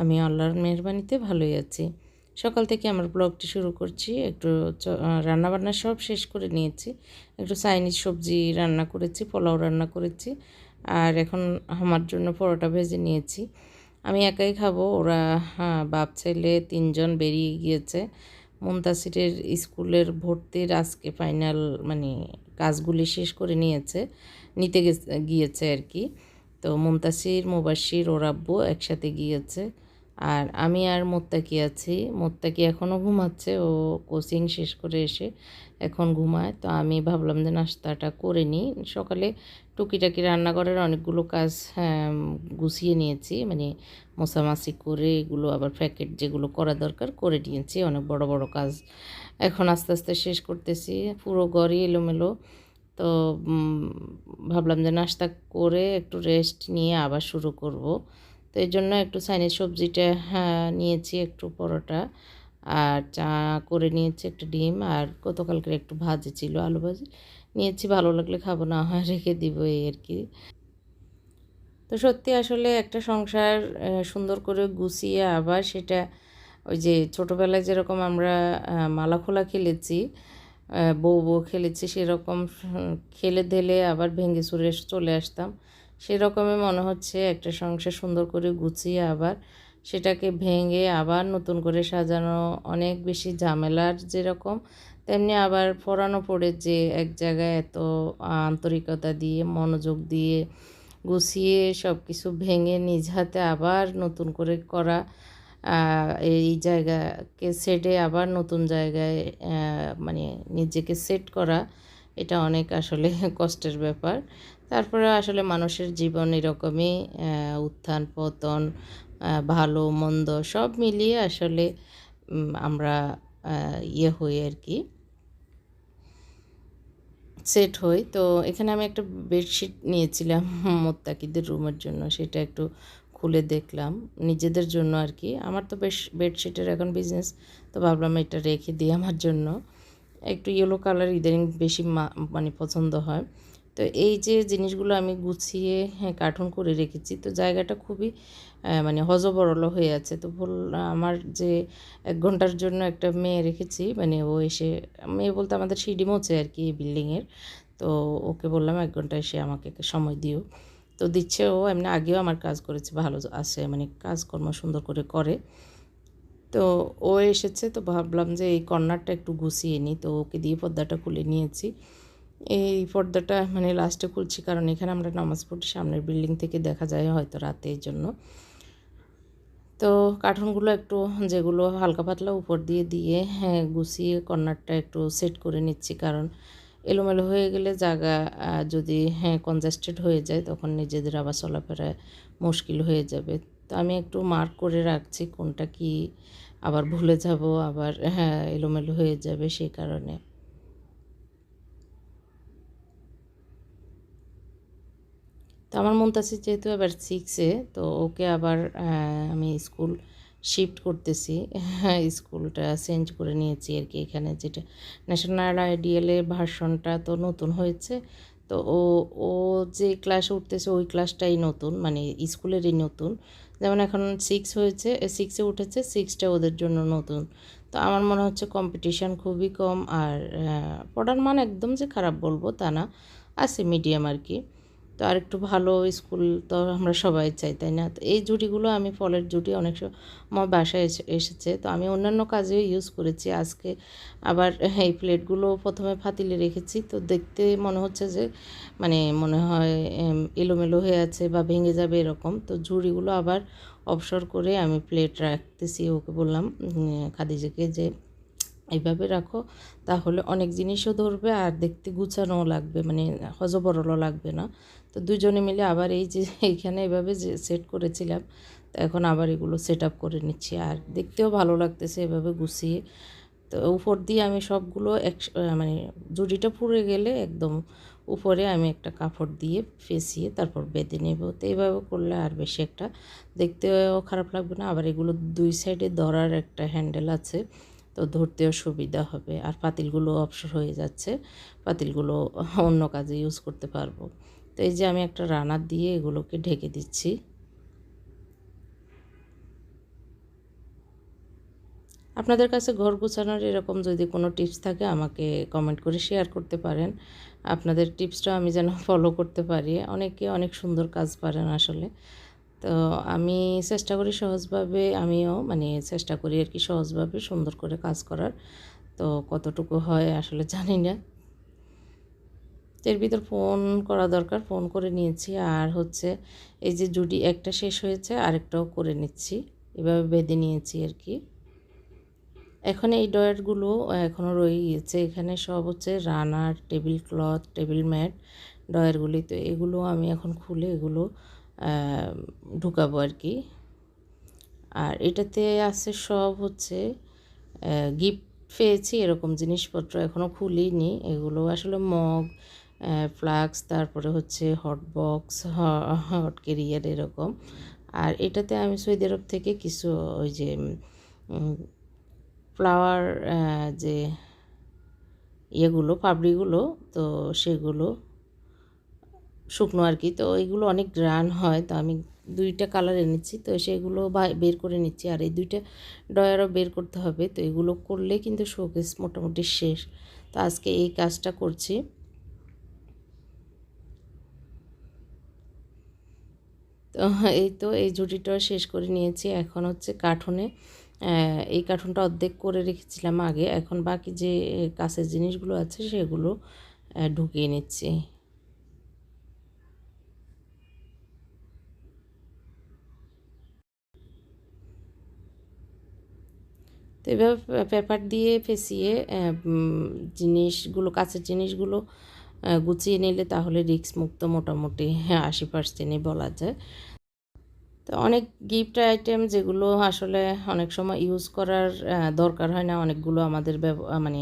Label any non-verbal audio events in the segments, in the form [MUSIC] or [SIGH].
আমি আল্লাহর মেহরবানিতে ভালোই আছি। সকাল থেকে আমার ব্লগটি শুরু করছি, একটু রান্নাবান্না সব শেষ করে নিয়েছি। একটু চাইনিজ সবজি রান্না করেছি, পোলাও রান্না করেছি, আর এখন আমার জন্য পরোটা ভেজে নিয়েছি। আমি একাই খাব, ওরা হ্যাঁ বাপ, ছেলে, তিনজন বেরিয়ে গিয়েছে। মুমতাসিরের স্কুলের ভর্তির আজকে ফাইনাল মানে কাজগুলি শেষ করে নিয়েছে, নিতে গিয়েছে আর কি। তো মুমতাসির মুবাসির, ওর আব্বু একসাথে গিয়েছে। আর আমি আর মোত্তাকি আছি। মোত্তাকি এখনও ঘুমাচ্ছে ও কোচিং শেষ করে এসে এখন ঘুমায়। তো আমি ভাবলাম যে নাস্তাটা করে নিই। সকালে টুকিটাকি রান্নাঘরের অনেকগুলো কাজ হ্যাঁ, গুছিয়ে নিয়েছি। মানে মোছামাছি করে এগুলো আবার প্যাকেট যেগুলো করা দরকার করে নিয়েছি। অনেক বড় বড় কাজ এখন আস্তে আস্তে শেষ করতেছি। পুরো ঘরই এলোমেলো। তো ভাবলাম যে নাস্তা করে একটু রেস্ট নিয়ে আবার শুরু করব। তো এই জন্য একটু চাইনিজ সবজিটা হ্যাঁ, নিয়েছি একটু পরোটা। আর চা করে নিয়েছি একটা ডিম। আর গতকালকের একটু ভাজি ছিল আলু ভাজি। নিয়েছি ভালো লাগলে খাব না হয় রেখে দিব এই আর কি। তো সত্যি আসলে একটা সংসার সুন্দর করে গুছিয়ে আবার সেটা ওই যে ছোটোবেলায় যেরকম আমরা মালা খোলা খেলেছি বউ বউ খেলেছি সেরকম খেলে ধেলে আবার ভেঙে চুরে চলে আসতাম। সেরকমই মনে হচ্ছে একটা সংসার সুন্দর করে গুছিয়ে আবার সেটাকে ভেঙে আবার নতুন করে সাজানো, অনেক বেশি ঝামেলার যেরকম, তেমনি আবার পড়ানো পড়ে যে এক জায়গায় এত আন্তরিকতা দিয়ে, মনোযোগ দিয়ে গুছিয়ে সব কিছু ভেঙে নিজ হাতে আবার নতুন করে করা এই জায়গাকে সেটে আবার নতুন জায়গায় মানে নিজেকে সেট করা এটা অনেক আসলে [LAUGHS] কষ্টের ব্যাপার। তারপরে আসলে মানুষের জীবন এরকমই উত্থান, পতন ভালো, মন্দ সব মিলিয়ে আসলে আমরা ইয়ে হই আর কি। সেট হই। তো এখানে আমি একটা বেডশিট নিয়েছিলাম [LAUGHS] মোত্তাকিদের রুমের জন্য, সেটা একটু খুলে দেখলাম। নিজেদের জন্য আর কি। আমার তো বেশ, বেডশিটের এখন বিজনেস তো ভাবলাম এটা রেখে দিই আমার জন্য। একটু ইয়েলো কালার ইদানিং বেশি মানে পছন্দ হয়। তো এই যে জিনিসগুলো আমি গুছিয়ে হ্যাঁ কার্টুন করে রেখেছি, তো জায়গাটা খুবই মানে হজবরল হয়ে আছে। তো বল আমার যে এক ঘণ্টার জন্য একটা মেয়ে রেখেছি মানে ও এসে, মেয়ে বলতে আমাদের সিঁড়ি মোছে আর কি এই বিল্ডিংয়ের তো ওকে বললাম এক ঘণ্টা এসে আমাকে সময় দিও। তো দিচ্ছে ও, এমনি আগেও আমার কাজ করেছে, ভালো আছে মানে কাজকর্ম সুন্দর করে করে। তো ও এসেছে তো ভাবলাম যে এই কর্নারটা একটু গুছিয়ে নিই। তো ওকে দিয়ে পর্দাটা খুলে নিয়েছি। এই পর্দাটা মানে লাস্টে খুলছি কারণ এখানে আমরা নামাজ পড়ি সামনের বিল্ডিং থেকে দেখা যায় হয়তো রাতে এই জন্য। তো কার্টুনগুলো একটু যেগুলো হালকা পাতলা উপর দিয়ে দিয়ে হ্যাঁ গুছিয়ে কর্নারটা একটু সেট করে নিচ্ছি কারণ এলোমেলো হয়ে গেলে জায়গা যদি হ্যাঁ কনজাস্টেড হয়ে যায় তখন নিজেদের আবার চলাফেরায় মুশকিল হয়ে যাবে। তো আমি একটু মার্ক করে রাখছি কোনটা কি, আবার ভুলে যাব, আবার হ্যাঁ এলোমেলো হয়ে যাবে সেই কারণে। তো আমার মুনতাসির যেহেতু আবার সিক্সে তো ওকে আবার আমি স্কুল শিফট করতেছি। হ্যাঁ স্কুলটা চেঞ্জ করে নিয়েছি আর কি এখানে যেটা ন্যাশনাল আইডিয়ালের ভার্সনটা তো নতুন হয়েছে তো ও ও যে ক্লাসে উঠতেছে ওই ক্লাসটাই নতুন মানে স্কুলেরই নতুন। যেমন এখন সিক্স হয়েছে সিক্সে উঠেছে সিক্সটা ওদের জন্য নতুন। তো আমার মনে হচ্ছে কম্পিটিশান খুবই কম আর পড়ার মান একদম যে খারাপ বলব তা না, আছে মিডিয়াম আর কি। তো আর একটু ভালো স্কুল তো আমরা সবাই চাই, তাই না? তো এই জুটিগুলো আমি ফলের জুটি অনেক সময় বাসায় এসে- এসেছে। তো আমি অন্যান্য কাজেও ইউজ করেছি। আজকে আবার এই প্লেটগুলো প্রথমে ফাতিলে রেখেছি। তো দেখতে মনে হচ্ছে যে মানে মনে হয় এলোমেলো হয়ে আছে বা ভেঙে যাবে এরকম। তো ঝুড়িগুলো আবার অবসর করে আমি প্লেট রাখতেছি, ওকে বললাম খাদিজাকে যে এইভাবে রাখো, তাহলে অনেক জিনিসও ধরবে আর দেখতে গুছানোও লাগবে মানে হজবরলও লাগবে না। তো দুজনে মিলে আবার এই যে [LAUGHS] এইখানে এভাবে যে সেট করেছিলাম, তো এখন আবার এগুলো সেট আপ করে নিচ্ছি। আর দেখতেও ভালো লাগতেছে এভাবে গুছিয়ে। তো উপর দিয়ে আমি সবগুলো এক মানে জুড়িটা পুড়ে গেলে একদম উপরে আমি একটা কাপড় দিয়ে ফেসিয়ে তারপর বেঁধে নেব। তো এইভাবে করলে আর বেশি একটা দেখতেও খারাপ লাগবে না। আবার এগুলো দুই সাইডে ধরার একটা হ্যান্ডেল আছে। তো ধরতেও সুবিধা হবে। আর পাতিলগুলো অবসর হয়ে যাচ্ছে, পাতিলগুলো অন্য কাজে ইউজ করতে পারব। তো এই যে আমি একটা রানার দিয়ে এগুলোকে ঢেকে দিচ্ছি। আপনাদের কাছে ঘর গুছানোর এরকম যদি কোনো টিপস থাকে, আমাকে কমেন্ট করে শেয়ার করতে পারেন। আপনাদের টিপসটা আমি যেন ফলো করতে পারি। অনেকে অনেক সুন্দর কাজ পারেন আসলে। তো আমি চেষ্টা করি সহজভাবে, আমিও মানে চেষ্টা করি আর কি সহজভাবে সুন্দর করে কাজ করার। তো কতটুকু হয় আসলে [LAUGHS] জানি না। এর ভিতর ফোন করা দরকার, ফোন করে নিয়েছি। আর হচ্ছে এই যে জুডি একটা শেষ হয়েছে, আরেকটাও করে নিচ্ছি। এভাবে বেঁধে নিয়েছি আর কি। এখন এই ডয়ারগুলো এখনও রয়ে গিয়েছে এখানে, সব হচ্ছে runner, table cloth, table mat ডয়ারগুলি তো এগুলো আমি এখন খুলে এগুলো ঢুকাবো আর কি। আর এটাতে আছে সব হচ্ছে গিফট পেয়েছি, এরকম জিনিসপত্র এখনও খুলিনি। এগুলো আসলে মগ ফ্লাক্স তারপরে হচ্ছে হট বক্স হট কেরিয়ার এরকম। আর এটাতে আমি সৌদি আরব থেকে কিছু ওই যে ফ্লাওয়ার যে ইয়েগুলো, পাবড়িগুলো, তো সেগুলো শুকনো আর কি তো এগুলো অনেক গ্রান হয়, তো আমি দুইটা কালার এনেছি, তো সেগুলো বের করে নিচ্ছি। আর এই দুইটা ডয়ারও বের করতে হবে, তো এগুলো করলে কিন্তু শোকেস মোটামুটি শেষ। তো আজকে এই কাজটা করছি। তো এই তো এই জুটিটাও শেষ করে নিয়েছি। এখন হচ্ছে কাঠনে এই কার্টুনটা অর্ধেক করে রেখেছিলাম আগে। এখন বাকি যে কাছের জিনিসগুলো আছে সেগুলো ঢুকিয়ে নিচ্ছি। তো এভাবে পেপার দিয়ে ফেসিয়ে জিনিসগুলো কাছের জিনিসগুলো গুছিয়ে নিলে তাহলে রিক্স মুক্ত মোটামুটি আশি পার্সেন্টই বলা যায়। তো অনেক গিফট আইটেম যেগুলো আসলে অনেক সময় ইউজ করার দরকার হয় না, অনেকগুলো আমাদের মানে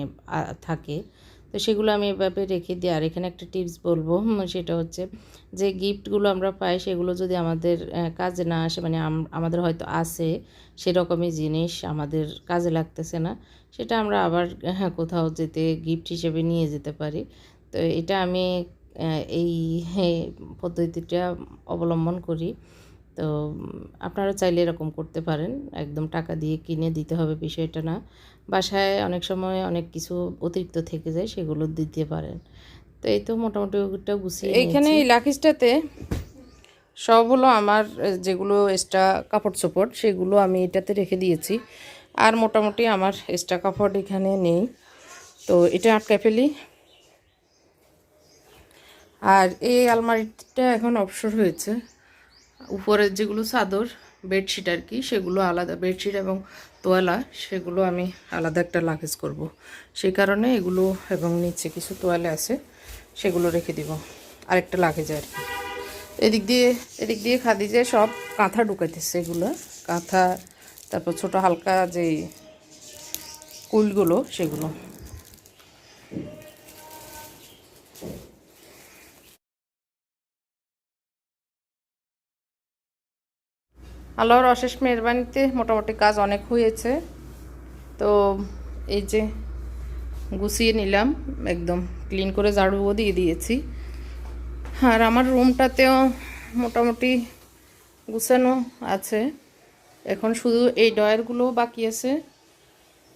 থাকে। তো সেগুলো আমি এভাবে রেখে দিই। আর এখানে একটা টিপস বলব সেটা হচ্ছে যে গিফটগুলো আমরা পাই সেগুলো যদি আমাদের কাজে না আসে মানে আমাদের হয়তো আসে সেরকমই জিনিস আমাদের কাজে লাগতেছে না সেটা আমরা আবার হ্যাঁ, কোথাও যেতে গিফট হিসেবে নিয়ে যেতে পারি। তো এটা আমি এই পদ্ধতিটা অবলম্বন করি। তো আপনারা চাইলে এরকম করতে পারেন। একদম টাকা দিয়ে কিনে দিতে হবে বিষয়টা না। বাসায় অনেক সময় অনেক কিছু অতিরিক্ত থেকে যায়, সেগুলো দিতে পারেন। তো এই তো মোটামুটি ওটা গুছিয়ে এইখানে এই লাকিসটাতে সব হলো আমার যেগুলো এক্সট্রা কাপড় চোপড়, সেগুলো আমি এটাতে রেখে দিয়েছি। আর মোটামুটি আমার এক্সট্রা কাপড় এখানে নেই। তো এটা আটকে ফেলি আর এই আলমারিটা এখন অবসর হয়েছে। উপরের যেগুলো চাদর বেডশিট আর কি, সেগুলো আলাদা, বেডশিট এবং তোয়ালা, সেগুলো আমি আলাদা একটা লাগেজ করব। সেই কারণে এগুলো এবং নিচে কিছু তোয়ালে আছে, সেগুলো রেখে দিব, আরেকটা লাগেজ আর কি এদিক দিয়ে এদিক দিয়ে খাদি যে সব কাঁথা ঢুকাইতেছে এগুলো, কাঁথা, তারপর ছোট হালকা যে কুলগুলো, সেগুলো আল্লাহর অশেষ মেহরবানিতে মোটামুটি কাজ অনেক হয়েছে। তো এই যে গুছিয়ে নিলাম, একদম ক্লিন করে ঝাড়ুও দিয়ে দিয়েছি। আর আমার রুমটাতেও মোটামুটি গুছানো আছে। এখন শুধু এই ডয়ারগুলো বাকি আছে।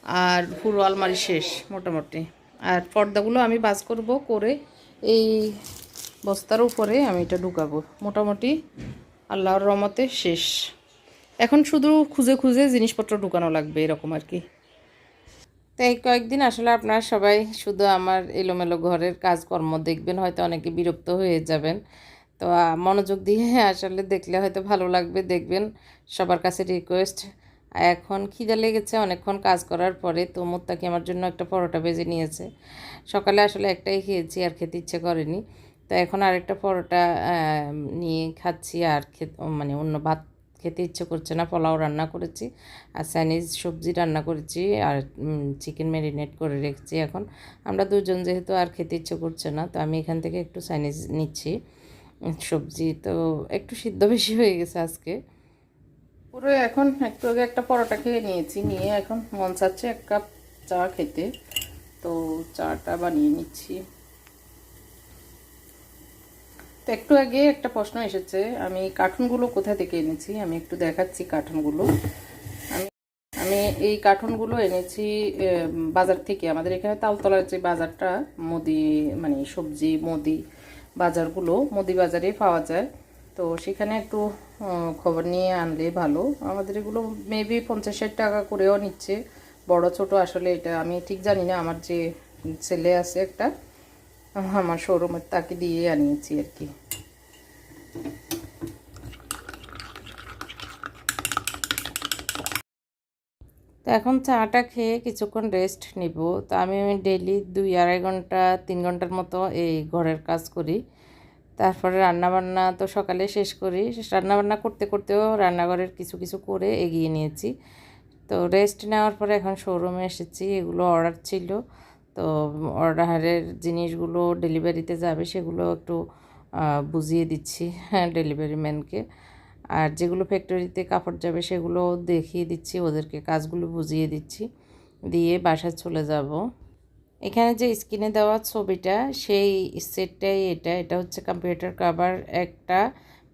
আর পুরো আলমারি শেষ মোটামুটি। আর পর্দাগুলো আমি বাজ করব করে এই বস্তার উপরে আমি এটা ঢুকাবো। মোটামুটি আল্লাহর রহমতে শেষ। এখন শুধু খুঁজে খুঁজে জিনিসপত্র ঢুকানো লাগবে, এরকম আর কি। তাই কয়েকদিন আসলে আপনারা সবাই শুধু আমার এলোমেলো ঘরের কাজকর্ম দেখবেন, হয়তো অনেকে বিরক্ত হয়ে যাবেন। তো মনোযোগ দিয়ে আসলে দেখলে হয়তো ভালো লাগবে, দেখবেন সবার কাছে রিকোয়েস্ট এখন খিদে লেগেছে, অনেকক্ষণ কাজ করার পরে তো মোত্তাকি আমার জন্য একটা পরোটা ভেজে নিয়েছে। সকালে আসলে একটাই খেয়েছি, আর খেতে ইচ্ছে করেনি। তো এখন আরেকটা পরোটা নিয়ে খাচ্ছি, আর খেতে মানে অন্য ভাত খেতে ইচ্ছে করছে না, পোলাও রান্না করেছি আর চাইনিজ সবজি রান্না করেছি আর চিকেন ম্যারিনেট করে রেখেছি এখন। আমরা দুজন যেহেতু আর খেতে ইচ্ছে করছে না, তো আমি এখান থেকে একটু চাইনিজ নিচ্ছি। সবজি তো একটু সিদ্ধ বেশি হয়ে গেছে আজকে। পুরো এখন একটু আগে একটা পরোটা খেয়ে নিয়েছি, নিয়ে এখন মন চাচ্ছে এক কাপ চা খেতে। তো চাটা বানিয়ে নিচ্ছি। তো একটু আগে একটা প্রশ্ন এসেছে, আমি কার্টুনগুলো কোথা থেকে এনেছি? আমি একটু দেখাচ্ছি কার্টুনগুলো। আমি আমি এই কার্টুনগুলো এনেছি বাজার থেকে। আমাদের এখানে তালতলার যে বাজারটা, মুদি মানে সবজি, মুদি বাজারগুলো, মুদি বাজারে পাওয়া যায়। তো সেখানে একটু খবর নিয়ে আনলে ভালো। আমাদের এগুলো মেবি পঞ্চাশ ষাট টাকা করেও নিচ্ছে। বড়, ছোট আসলে এটা আমি ঠিক জানি না। আমার যে ছেলে আছে একটা আমার শোরুমের তাকে দিয়ে আনিয়েছি আর কি। তো এখন চাটা খেয়ে কিছুক্ষণ রেস্ট নিব। তো আমি ডেলি দুই আড়াই ঘণ্টা, তিন ঘণ্টার মতো এই ঘরের কাজ করি। তারপরে রান্নাবান্না তো সকালে শেষ করি। রান্নাবান্না করতে করতেও রান্নাঘরের কিছু কিছু করে এগিয়ে নিয়েছি। তো রেস্ট নেওয়ার পরে এখন শোরুমে এসেছি। এগুলো অর্ডার ছিল। তো অর্ডারের জিনিসগুলো ডেলিভারিতে যাবে সেগুলো একটু বুঝিয়ে দিচ্ছি হ্যাঁ [LAUGHS] ডেলিভারি ম্যানকে। আর যেগুলো ফ্যাক্টরিতে কাপড় যাবে সেগুলো দেখিয়ে দিচ্ছি, ওদেরকে কাজগুলো বুঝিয়ে দিচ্ছি, দিয়ে বাসায় চলে যাব। এখানে যে স্ক্রিনে দেওয়া ছবিটা, সেই সেটটাই এটা। এটা হচ্ছে কম্পিউটার কভার একটা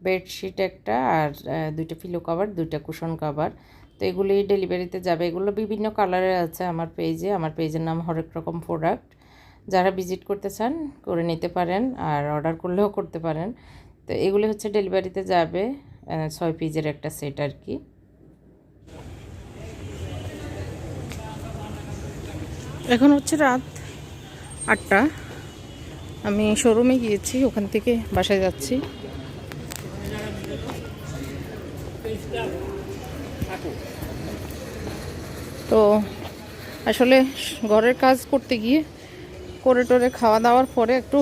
বেডশিট একটা, আর দুইটা পিলো কভার দুইটা কুশন কভার তো এগুলি ডেলিভারিতে যাবে। এগুলো বিভিন্ন কালারের আছে আমার পেজে আমার পেজের নাম হরেক রকম প্রোডাক্ট যারা ভিজিট করতে চান, করে নিতে পারেন আর অর্ডার করলেও করতে পারেন। তো এগুলি হচ্ছে ডেলিভারিতে যাবে ছয় পিজের একটা সেট আর কি। এখন হচ্ছে রাত আটটা। আমি শোরুমে গিয়েছি, ওখান থেকে বাসায় যাচ্ছি। তো আসলে ঘরের কাজ করতে গিয়ে করে টোরে খাওয়া দাওয়ার পরে একটু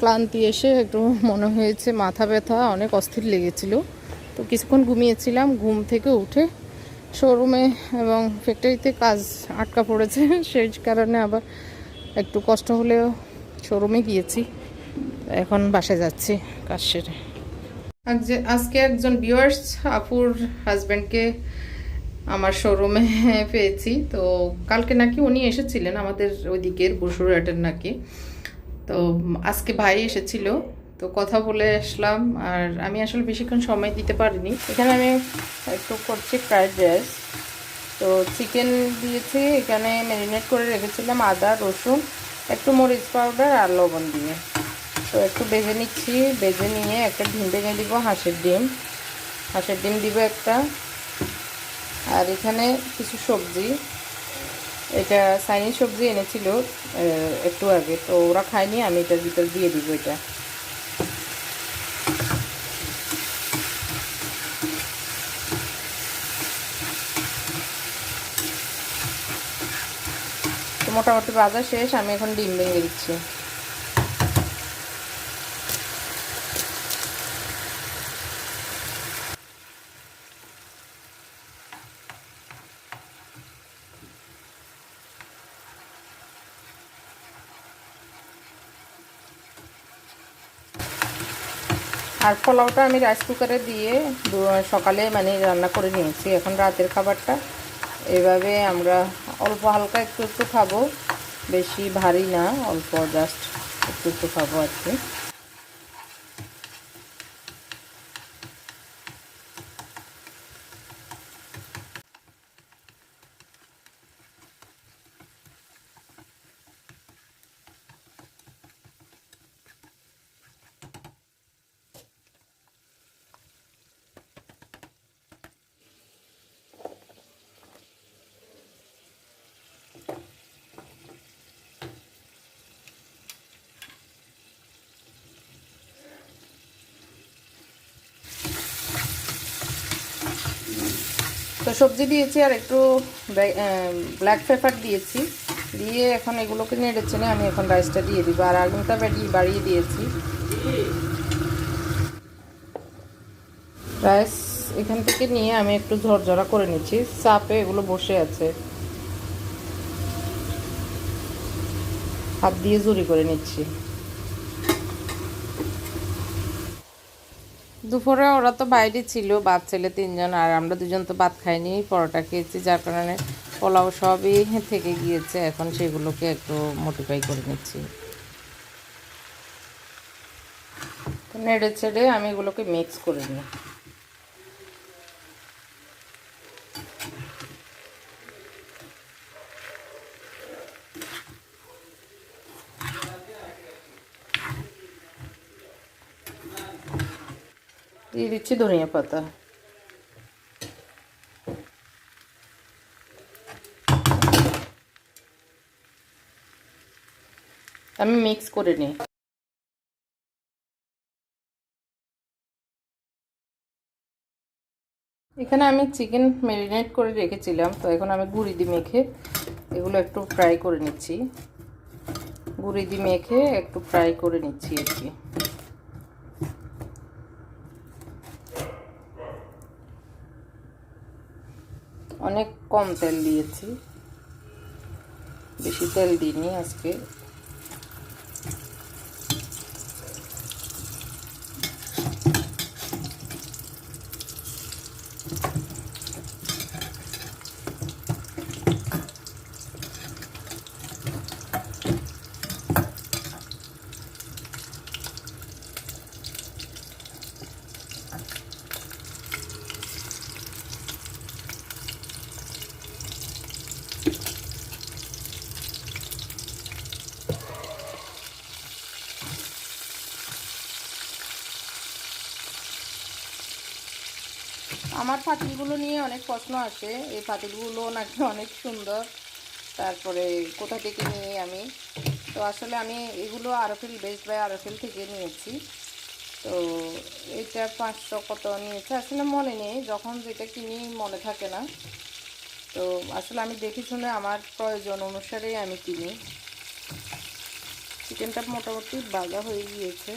ক্লান্তি এসে একটু মনে হয়েছে মাথা ব্যথা, অনেক অস্থির লেগেছিল। তো কিছুক্ষণ ঘুমিয়েছিলাম, ঘুম থেকে উঠে শোরুমে এবং ফ্যাক্টরিতে কাজ আটকা পড়েছে, সেই কারণে আবার একটু কষ্ট হলেও শোরুমে গিয়েছি। এখন বাসায় যাচ্ছি কাজ সেরে। আজকে একজন ভিউয়ার্স আপুর হাজব্যান্ডকে আমার শোরুমে পেয়েছি। তো কালকে নাকি উনি এসেছিলেন আমাদের ওইদিকের বসুরহাটের নাকি। তো আজকে ভাই এসেছিল। তো কথা বলে আসলাম। আর আমি আসলে বেশিক্ষণ সময় দিতে পারিনি। এখানে আমি একটু করছি ফ্রাইড রাইস তো চিকেন দিয়েছি। এখানে ম্যারিনেট করে রেখেছিলাম আদা, রসুন, একটু মরিচ পাউডার আর লবণ দিয়ে। তো একটু বেজে নিচ্ছি, বেজে নিয়ে একটা ডিম ভেঙে দিব, হাঁসের ডিম। হাঁসের ডিম দিব একটা। আর এখানে কিছু সবজি। এটা চাইনিজ সবজি এনেছিল একটু আগে। তো ওরা খায়নি, আমি এটার ভিতর দিয়ে দিব এটা। মোটামুটি বাজার শেষ, আমি এখন ডিম ভেঙে দিচ্ছি। আর পোলাওটা আমি রাইস কুকারে দিয়ে সকালে মানে রান্না করে নিয়েছি, এখন রাতের খাবারটা। এভাবে আমরা অল্প হালকা একটু একটু খাব, বেশি ভারী না, অল্প জাস্ট একটু একটু খাব আর কি। সবজি দিয়েছি আর একটু ব্ল্যাক পেপার দিয়েছি। দিয়ে এখন এগুলোকে নেড়ে চেনে আমি এখন রাইসটা দিয়ে দিব। আর আগুনটা বাড়িয়ে বাড়িয়ে দিয়েছি। রাইস এখান থেকে নিয়ে আমি একটু ঝরঝরা করে নিচ্ছি। চাপে এগুলো বসে আছে। হাত দিয়ে জুড়ি করে নিচ্ছি। দুপুরে ওরা তো বাইরে ছিল বাদ ছেলে তিনজন, আর আমরা দুজন তো ভাত খাইনি, পরোটা খেয়েছি, যার কারণে পোলাও সবই থেকে গিয়েছে, এখন সেগুলোকে একটু মোটিফাই করে নিচ্ছি। নেড়ে ছেড়ে আমি এগুলোকে মিক্স করে নিই। দিয়ে দিচ্ছি ধনিয়া পাতা আমি মিক্স করে নিই এখানে আমি চিকেন ম্যারিনেট করে রেখেছিলাম, তো এখন আমি গুঁড়ি দিয়ে মেখে এগুলো একটু ফ্রাই করে নিচ্ছি। গুঁড়ি দিয়ে মেখে একটু ফ্রাই করে নিচ্ছি আর কি অনেক কম তেল দিয়েছি। বেশি তেল দিইনি আজকে। আমার পাতিলগুলো নিয়ে অনেক প্রশ্ন আসে। এই পাতিলগুলো নাকি অনেক সুন্দর। তারপরে কোথা থেকে নিয়ে আমি? তো আসলে আমি এগুলো আরফিল বেস্ট বাই আরফিল থেকে নিয়েছি। তো এটা পাঁচশো কত নিয়েছে? আসলে মনে নেই। যখন যেটা কিনি মনে থাকে না। তো আসলে আমি দেখে শুনে আমার প্রয়োজন অনুসারেই আমি কিনি। চিকেনটা মোটামুটি বাজা হয়ে গিয়েছে।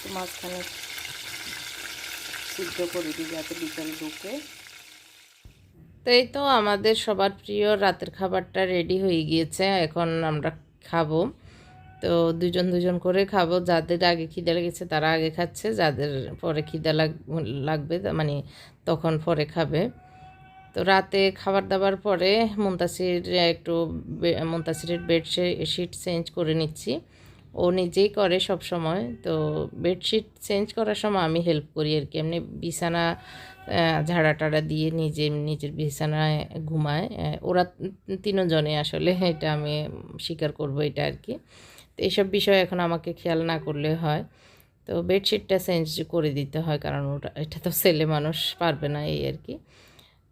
তো মাঝখানে সিদ্ধ করে দিই যাতে বিকাল ঢুকে। তো এই তো আমাদের সবার প্রিয় রাতের খাবারটা রেডি হয়ে গিয়েছে, এখন আমরা খাব। তো দুজন দুজন করে খাব, যাদের আগে খিদে লেগেছে তারা আগে খাচ্ছে, যাদের পরে খিদে লাগ, লাগবে মানে তখন পরে খাবে। তো রাতে খাবার দাবার পরে মুন্তাসির একটু মুন্তাসিরের বেডশিট চেঞ্জ করে নিচ্ছি। ও নিজেই করে সব সময় তো বেডশিট চেঞ্জ করার সময় আমি হেল্প করি আর কি। এমনি বিছানা ঝাড়া টাড়া দিয়ে নিজে, নিজের বিছানায় ঘুমায়। ওরা তিনজনে আসলে এটা আমি স্বীকার করব এটা আর কি। তো এইসব বিষয় এখন আমাকে খেয়াল না করলে হয়। তো বেডশিটটা চেঞ্জ করে দিতে হয় কারণ ওটা, এটা তো ছেলে মানুষ পারবে না এই আর কি।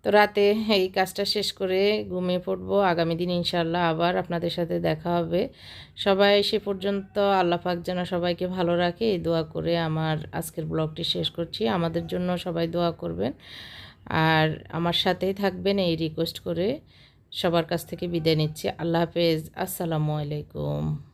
তো রাতে এই কাজটা শেষ করে ঘুমিয়ে পড়ব। আগামী দিন ইনশাল্লাহ আবার আপনাদের সাথে দেখা হবে। সবাই সে পর্যন্ত আল্লাহ পাক যেন সবাইকে ভালো রাখে, এই দোয়া করে আমার আজকের ব্লগটি শেষ করছি। আমাদের জন্য সবাই দোয়া করবেন। আর আমার সাথেই থাকবেন এই রিকোয়েস্ট করে সবার কাছ থেকে বিদায় নিচ্ছি। আল্লাহ হাফেজ। আসসালামু আলাইকুম।